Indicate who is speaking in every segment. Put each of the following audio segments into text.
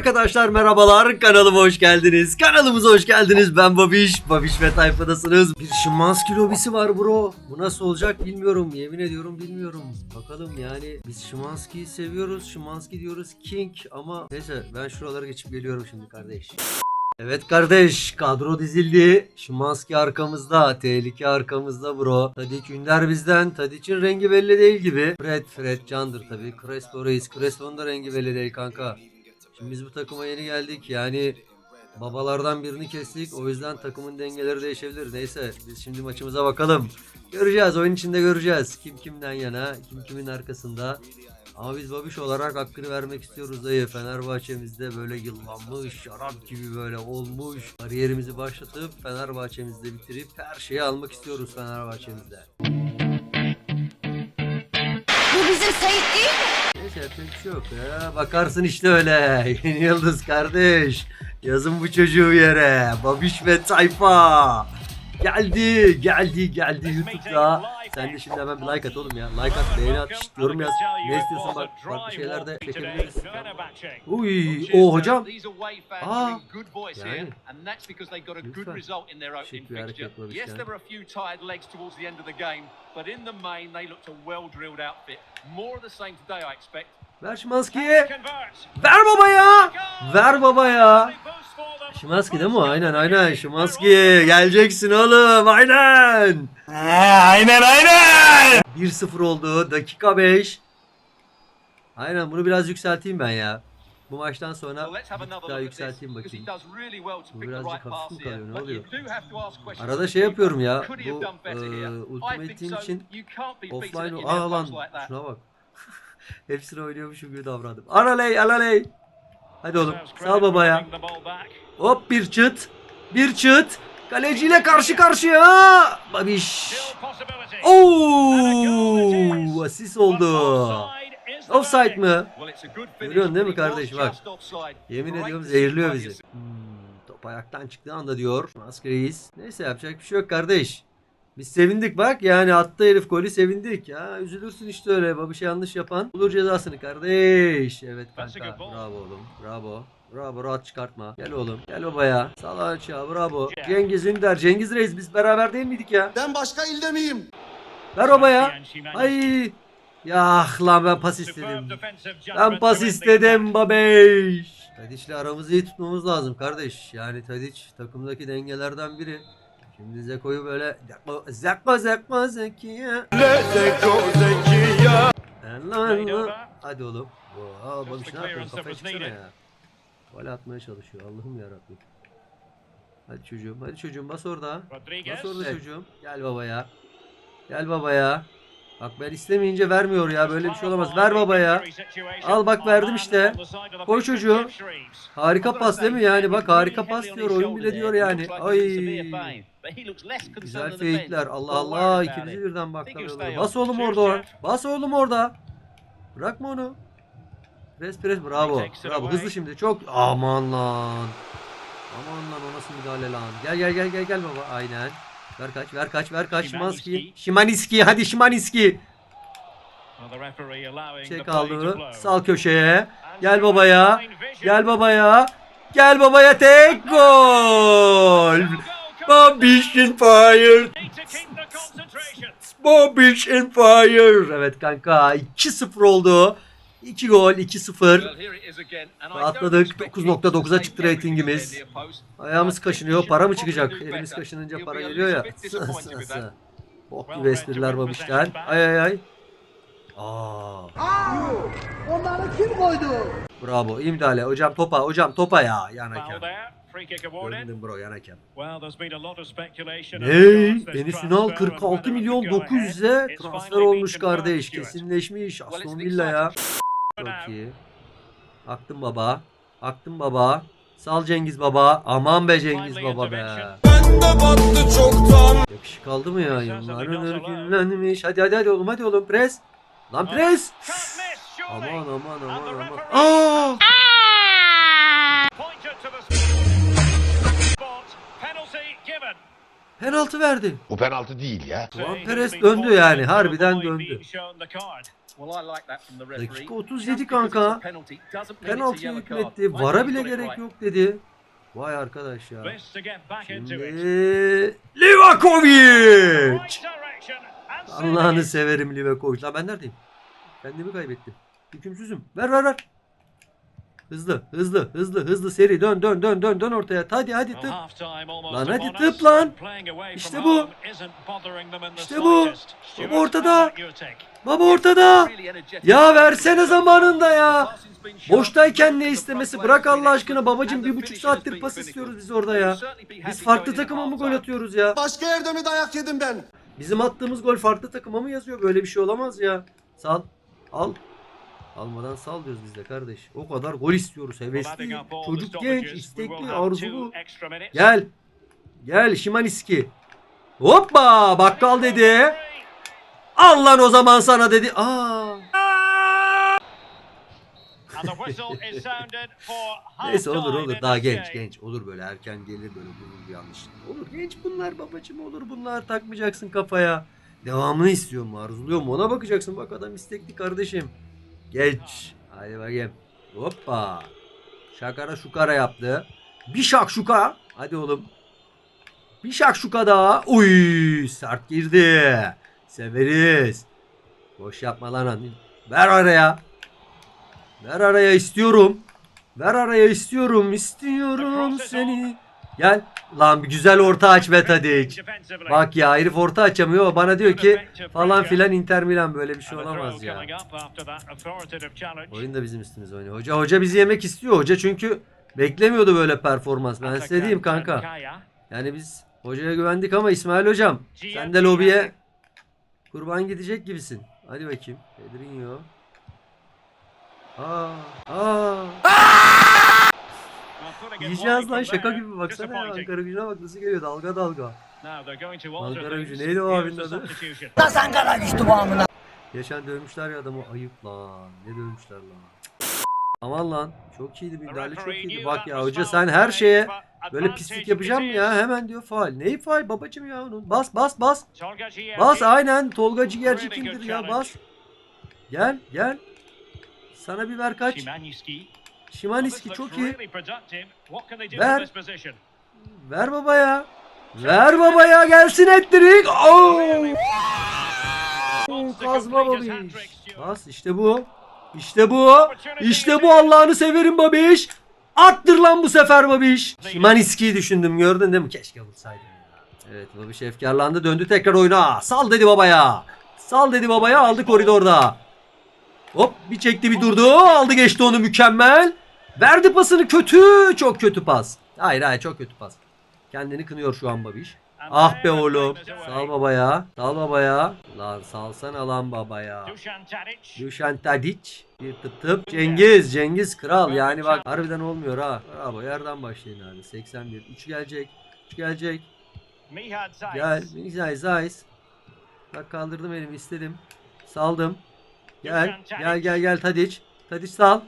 Speaker 1: Arkadaşlar merhabalar kanalıma hoş geldiniz. Kanalımıza hoş geldiniz. Ben Babiş. Babiş ve tayfadasınız. Bir Şimanski lobisi var bro. Bu nasıl olacak bilmiyorum. Yemin ediyorum bilmiyorum. Bakalım yani biz Şimanski'yi seviyoruz. Şimanski diyoruz King ama neyse ben şuralara geçip geliyorum şimdi kardeş. Evet kardeş kadro dizildi. Şimanski arkamızda. Tehlike arkamızda bro. Tadic Ünder bizden. Tadic'in rengi belli değil gibi. Fred Fred candır tabii. Crespo Reis. Crespo'nun da rengi belli değil kanka. Şimdi biz bu takıma yeni geldik. Yani babalardan birini kestik. O yüzden takımın dengeleri değişebilir. Neyse biz şimdi maçımıza bakalım. Göreceğiz. Oyun içinde göreceğiz. Kim kimden yana, kim kimin arkasında. Ama biz babiş olarak hakkını vermek istiyoruz dayı. Fenerbahçe'mizde böyle yıllanmış, şarap gibi böyle olmuş. Kariyerimizi başlatıp Fenerbahçe'mizde bitirip her şeyi almak istiyoruz Fenerbahçe'mizde.
Speaker 2: Bu bizim?
Speaker 1: Neyse yapacak bir şey yok ya. Bakarsın işte öyle. Yeni Yıldız kardeş. Yazın bu çocuğu yere. Babiş ve Tayfa. Geldi, geldi, geldi YouTube'da. Sen de şimdi hemen bir like at oğlum ya. Like at, beğeni at, şşt, yorum yaz. Ne istiyorsan bak, farklı şeyler de çekebiliriz. Uy, o hocam. Aa, yani. Lütfen. Şık bir hareket
Speaker 3: the game, but in the main they looked a well-drilled outfit. More of the same today, I expect.
Speaker 1: Ver Şimanski'ye. Ver babaya. Ver babaya. Şimanski değil mi? Aynen aynen. Şimanski geleceksin oğlum. Aynen.
Speaker 4: aynen aynen.
Speaker 1: 1-0 oldu. Dakika 5. Aynen bunu biraz yükselteyim ben ya. Bu maçtan sonra daha yükselteyim bakayım. Bu birazcık hafif mi kalıyor, ne oluyor? Arada şey yapıyorum ya. Bu e, Ultimate Team için offline Aa lan şuna bak. Hepsini oynuyormuşum gibi davrandım. Alaley alaley. Hadi oğlum sal babaya. Hop bir çıt. Bir çıt. Kaleciyle karşı karşıya. Babiş. Oo, asist oldu. Offside mı? Görüyorsun değil mi kardeş? Bak. Yemin ediyorum zehirliyor bizi. Hmm, top ayaktan çıktığı anda diyor. Maske reis. Neyse yapacak bir şey yok kardeş. Biz sevindik bak yani attı herif golü sevindik ya. Üzülürsün işte öyle bir şey yanlış yapan. Bulur cezasını kardeş. Evet kanka bravo oğlum bravo. Bravo rahat çıkartma. Gel oğlum. Gel babaya. Sal açığa bravo. Cengiz Ünder. Cengiz Reis biz beraber değil miydik ya?
Speaker 4: Ben başka ilde miyim?
Speaker 1: Ver babaya. Ay. Ya lan ben pas istedim. Ben pas istedim babeş. Tadiç'le aramızı iyi tutmamız lazım kardeş. Yani Tadiç takımdaki dengelerden biri. Şimdi Zeko'yu böyle Zeko Zeko Zeko Zekiye. Lan lan. Hadi oğlum. Aa babiş ne yapıyorsun kafaya çıksana ya. Gol atmaya çalışıyor Allah'ım yarabbim. Hadi çocuğum hadi çocuğum bas orada. Bas orada çocuğum. Gel babaya. Gel babaya. Bak ben istemeyince vermiyor ya böyle bir şey olamaz. Ver babaya. Al bak verdim işte. Koy çocuğu. Harika pas değil mi yani bak harika pas diyor oyun bile diyor yani. Ay. Güzel fake'ler. Allah Allah ikimizi birden baklamıyorlar. Bas oğlum orada. Bas oğlum orada. Bırakma onu. Pres pres bravo. Bravo hızlı şimdi çok. Aman lan. Aman lan o nasıl müdahale lan. Gel gel gel gel gel baba. Aynen. Ver kaç ver kaç ver kaç. Şimanski. Şimanski hadi Şimanski. Çek aldı. Sal köşeye. Gel babaya. Gel babaya. Gel babaya tek gol. Babiş in fire. Babiş in fire. Evet kanka 2-0 oldu. 2 gol 2-0.
Speaker 3: Well, here it is again, and I don't
Speaker 1: Rahatladık.
Speaker 3: expect
Speaker 1: 9.9'a
Speaker 3: him to
Speaker 1: çıktı ratingimiz. Ayağımız kaşınıyor. Para mı çıkacak? Elimiz kaşınınca para geliyor ya. Bok gibi espriler babişten. Ay ay ay. Aa.
Speaker 4: Onları kim koydu?
Speaker 1: Bravo. İyi müdahale. Hocam topa. Hocam topa ya. Yan hakem. Gördüm bro yan hakem. Ney? Deniz Ünal 46 milyon 900'e transfer olmuş kardeş. Kesinleşmiş. Aston Villa'ya. Çok iyi. Aktın baba. Aktın baba. Sal Cengiz baba. Aman be Cengiz baba be. Yakışık aldı mı ya? Yanların örgünlenmiş. Hadi hadi hadi oğlum hadi oğlum pres. Lan pres. Aman aman aman aman. Aa! Penaltı verdi.
Speaker 5: Bu penaltı değil ya.
Speaker 1: Juan Perez döndü yani. Harbiden döndü. Dakika 37
Speaker 3: Just because
Speaker 1: kanka. Penaltı hükmetti. Vara bile gerek yok dedi. Vay arkadaş ya. Şimdi. Livakovic. Allah'ını severim Livakovic. Lan ben neredeyim? Kendimi kaybettim. Hükümsüzüm. Ver ver ver. Hızlı, hızlı, hızlı, hızlı seri dön dön dön dön dön ortaya. Hadi hadi tıp. Lan hadi tıp lan. İşte bu. İşte bu. Baba ortada. Baba ortada. Ya versene zamanında ya. Boştayken ne istemesi bırak Allah aşkına babacım bir buçuk saattir pas istiyoruz biz orada ya. Biz farklı takıma mı gol atıyoruz ya?
Speaker 4: Başka yerde mi dayak yedim ben?
Speaker 1: Bizim attığımız gol farklı takıma mı yazıyor? Böyle bir şey olamaz ya. Sal. Al. Almadan sal diyoruz biz de kardeş. O kadar gol istiyoruz. Hevesli. Çocuk genç, istekli, arzulu. Gel. Gel Şimaniski. Hoppa bakkal dedi. Al lan o zaman sana dedi. Aa. Neyse olur olur. Daha genç genç. Olur böyle erken gelir böyle durur bir yanlış. Olur genç bunlar babacım olur bunlar takmayacaksın kafaya. Devamını istiyor mu arzuluyor mu ona bakacaksın. Bak adam istekli kardeşim. Geç. Hadi bakayım. Hoppa. Şakara şukara yaptı. Bir şakşuka. Hadi oğlum. Bir şakşuka daha. Uy sert girdi. Severiz. Boş yapma lan. Ver araya. Ver araya istiyorum. Ver araya istiyorum. istiyorum seni. Gel. Lan güzel orta aç be Tadic. Bak ya herif orta açamıyor. Bana diyor ki falan filan Inter Milan böyle bir şey olamaz ya. Oyun da bizim üstümüze oynuyor. Hoca hoca bizi yemek istiyor. Hoca çünkü beklemiyordu böyle performans. Ben size diyeyim kanka. Yani biz hocaya güvendik ama İsmail hocam sen de lobiye kurban gidecek gibisin. Hadi bakayım. Pedrinho. Aa, aa.
Speaker 5: İt
Speaker 1: Yiyeceğiz lan şaka gibi baksana ya. Ankara gücüne bak nasıl geliyor dalga dalga. Ankara gücü neydi o abinin adı?
Speaker 2: Nasıl Ankara güçlü bu amına?
Speaker 1: Geçen dövmüşler ya adamı ayıp lan. Ne dövmüşler lan. Aman lan çok iyiydi müdahale çok iyiydi. Bak ya hoca sen her şeye böyle pislik yapacağım ya hemen diyor faal. Neyi faal babacım ya onun? Bas bas bas. Bas aynen Tolga Ciğerci kimdir ya bas. Gel gel. Sana bir ver kaç.
Speaker 5: Looks
Speaker 1: çok iyi. Ver. Ver baba ya. Ver baba ya gelsin ettirik. Oo!
Speaker 5: Wants to
Speaker 1: Kazma babiş. Bas işte bu. İşte bu. İşte bu Allah'ını severim babiş. Attır lan bu sefer babiş. Şimaniski'yi düşündüm gördün değil mi? Keşke vursaydım ya. Evet babiş efkarlandı döndü tekrar oyuna. Sal dedi babaya. Sal dedi babaya aldı koridorda. Hop bir çekti bir durdu. Aldı geçti onu mükemmel. Verdi pasını kötü. Çok kötü pas. Hayır hayır çok kötü pas. Kendini kınıyor şu an babiş. Ah be oğlum. Sal babaya. Sal babaya. Lan salsana lan babaya. Dušan Tadic. Bir tıp tıp. Cengiz. Cengiz kral. Yani bak harbiden olmuyor ha. Bravo yerden başlayın abi. 81. 3 gelecek. 3 gelecek. Gel. Zayis Zayis. Bak kaldırdım elimi istedim. Saldım. Gel. Gel gel gel Tadic. Tadic sal.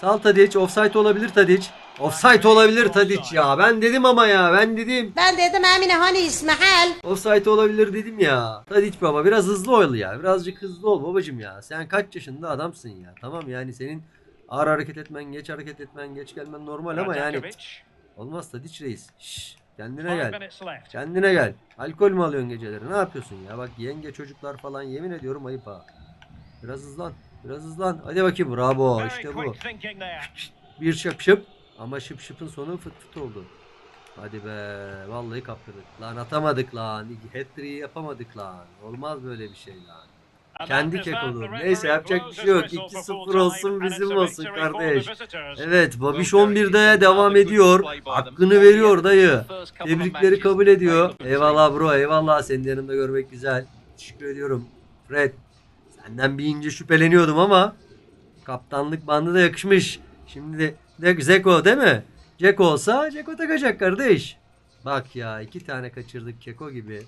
Speaker 1: Sal Tadic. Offside olabilir Tadic. Offside olabilir Tadic ya. Ben dedim ama ya. Ben dedim.
Speaker 2: Ben dedim Emine hani İsmail.
Speaker 1: Offside olabilir dedim ya. Tadiç baba biraz hızlı ol ya. Birazcık hızlı ol babacım ya. Sen kaç yaşında adamsın ya. Tamam yani senin ağır hareket etmen, geç hareket etmen, geç gelmen normal ama yani olmaz Tadiç reis. Şşş, kendine gel. Kendine gel. Alkol mü alıyorsun geceleri? Ne yapıyorsun ya? Bak yenge çocuklar falan yemin ediyorum ayıp ha. Biraz hızlan. Biraz hızlan. Hadi bakayım bravo işte bu. Bir şıp şıp. Ama şıp şıpın sonu fıt fıt oldu. Hadi be. Vallahi kaptırdık. Lan atamadık lan. Hat-trick'i yapamadık lan. Olmaz böyle bir şey lan. Kendi kek olur. Neyse, yapacak bir şey yok.
Speaker 5: whistle for
Speaker 1: 2-0
Speaker 5: full time,
Speaker 1: olsun, bizim olsun kardeş. Evet Babiş 11'de devam ediyor. Hakkını veriyor dayı. Tebrikleri kabul ediyor. Eyvallah bro eyvallah. Seni de yanımda görmek güzel. Teşekkür ediyorum. Fred. Senden bir ince şüpheleniyordum ama kaptanlık bandı da yakışmış. Şimdi de, de Zeko değil mi? Ceko olsa Ceko takacak kardeş. Bak ya iki tane kaçırdık Keko gibi.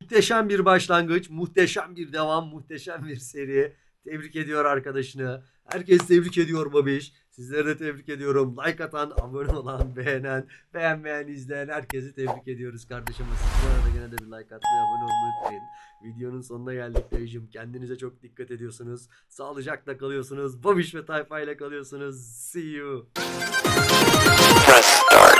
Speaker 1: Muhteşem bir başlangıç, muhteşem bir devam, muhteşem bir seri. Tebrik ediyor arkadaşını. Herkes tebrik ediyor Babiş. Sizleri de tebrik ediyorum. Like atan, abone olan, beğenen, beğenmeyen, izleyen herkesi tebrik ediyoruz kardeşim. Siz bu arada gene de bir like atmayı, abone olmayı unutmayın. Videonun sonuna geldik dayıcım. Kendinize çok dikkat ediyorsunuz. Sağlıcakla kalıyorsunuz. Babiş ve Tayfa ile kalıyorsunuz. See you. Press start.